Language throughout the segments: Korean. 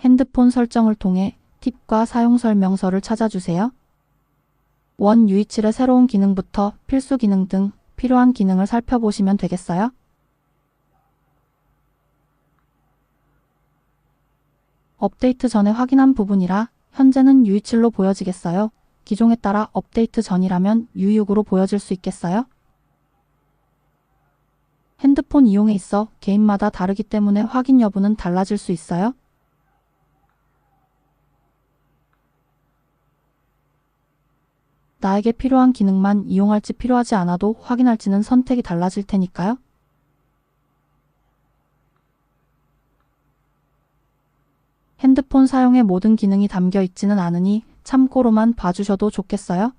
핸드폰 설정을 통해 팁과 사용 설명서를 찾아주세요. 원 유이칠의 새로운 기능부터 필수 기능 등 필요한 기능을 살펴보시면 되겠어요. 업데이트 전에 확인한 부분이라 현재는 U27로 보여지겠어요. 기종에 따라 업데이트 전이라면 U6으로 보여질 수 있겠어요? 핸드폰 이용에 있어 개인마다 다르기 때문에 확인 여부는 달라질 수 있어요. 나에게 필요한 기능만 이용할지 필요하지 않아도 확인할지는 선택이 달라질 테니까요. 핸드폰 사용에 모든 기능이 담겨 있지는 않으니 참고로만 봐주셔도 좋겠어요.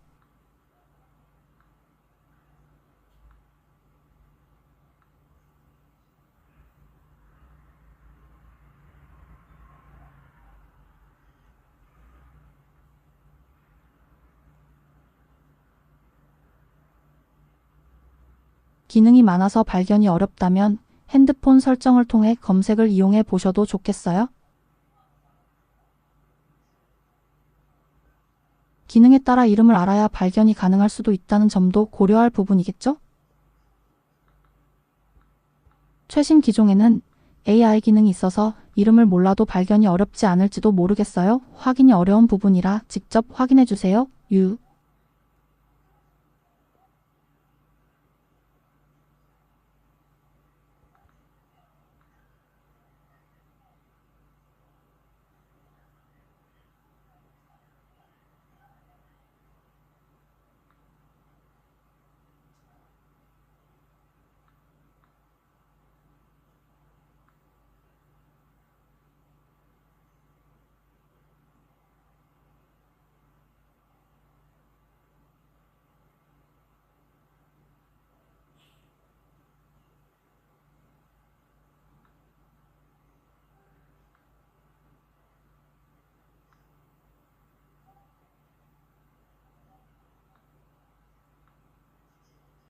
기능이 많아서 발견이 어렵다면 핸드폰 설정을 통해 검색을 이용해 보셔도 좋겠어요. 기능에 따라 이름을 알아야 발견이 가능할 수도 있다는 점도 고려할 부분이겠죠? 최신 기종에는 AI 기능이 있어서 이름을 몰라도 발견이 어렵지 않을지도 모르겠어요. 확인이 어려운 부분이라 직접 확인해 주세요. 유